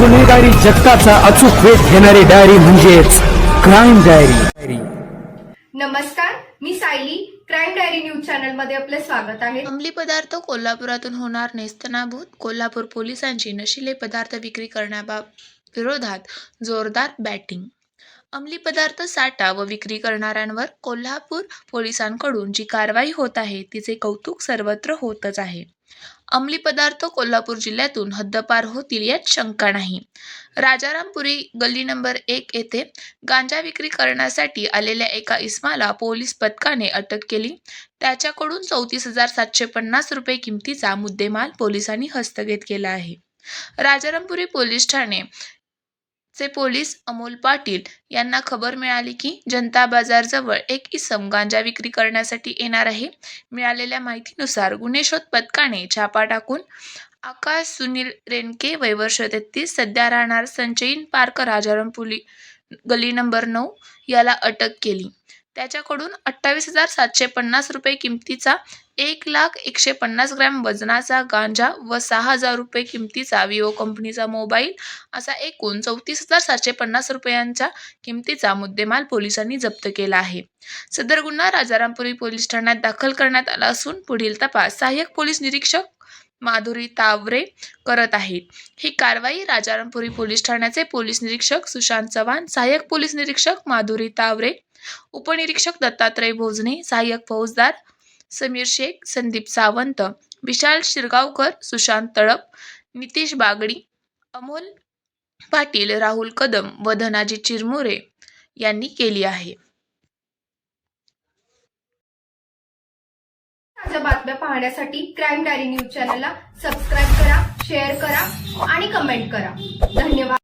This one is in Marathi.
गुन्हेगारी जगताचा अचूक वेध घेणारी डायरी म्हणजेच क्राईम डायरी नमस्कार मी सायली. क्राईम डायरी न्यूज चॅनलमध्ये आपले स्वागत आहे. अंमली पदार्थ कोल्हापुरातून होणार नेस्तनाभूत कोल्हापूर पोलिसांची नशिले पदार्थ विक्री करण्याबाब विरोधात जोरदार बॅटिंग अंमली पदार्थ साठा व विक्री करणाऱ्यांवर कोल्हापूर पोलिसांकडून जी कारवाई होत आहे तिचे कौतुक सर्वत्र होतच आहे. अंमली पदार्थ कोल्हापूर जिल्ह्यातून हद्दपार होतील यात शंका नाही. राजारामपुरी गल्ली नंबर एक येथे गांजा विक्री करण्यासाठी आलेल्या एका इस्माला पोलीस पथकाने अटक केली. त्याच्याकडून चौतीस हजार सातशे पन्नास रुपये किमतीचा मुद्देमाल पोलिसांनी हस्तगत केला आहे. राजारामपुरी पोलीस ठाणे चे पोलीस अमोल पाटील यांना खबर मिळाली की जनता बाजार जवळ एक इसम गांजा विक्री करण्यासाठी येणार आहे. मिळालेल्या माहितीनुसार गुन्हे शोध पथकाने छापा टाकून आकाश सुनील रेणके वयवर्ष तेहतीस सध्या राहणार संचयीन पार्क राजारामपुरी गली नंबर नऊ याला अटक केली. त्याच्याकडून अठ्ठावीस हजार सातशे पन्नास रुपये किमतीचा एक लाख एकशे पन्नास ग्रॅम वजनाचा गांजा व सहा हजार रुपये किमतीचा विवो कंपनीचा मोबाईल असा एकूण चौतीस हजार सातशे पन्नास रुपयांच्या किमतीचा मुद्देमाल पोलिसांनी जप्त केला आहे. सदर गुन्हा राजारामपुरी पोलीस ठाण्यात दाखल करण्यात आला असून पुढील तपास सहाय्यक पोलीस निरीक्षक माधुरी तावरे करत आहेत ही कारवाई राजारामपुरी पोलीस ठाण्याचे पोलीस निरीक्षक सुशांत चव्हाण सहाय्यक पोलीस निरीक्षक माधुरी तावरे उपनिरीक्षक दत्तात्रय भोजने सहाय्यक फौजदार समीर शेख संदीप सावंत विशाल शिरगावकर सुशांत तळप नितीश बागडी अमोल पाटील राहुल कदम व धनाजी चिरमुरे यांनी केली आहे. ताज्या बातम्या पाहण्यासाठी क्राईम डायरी न्यूज चॅनलला सबस्क्राईब करा शेअर करा आणि कमेंट करा. धन्यवाद.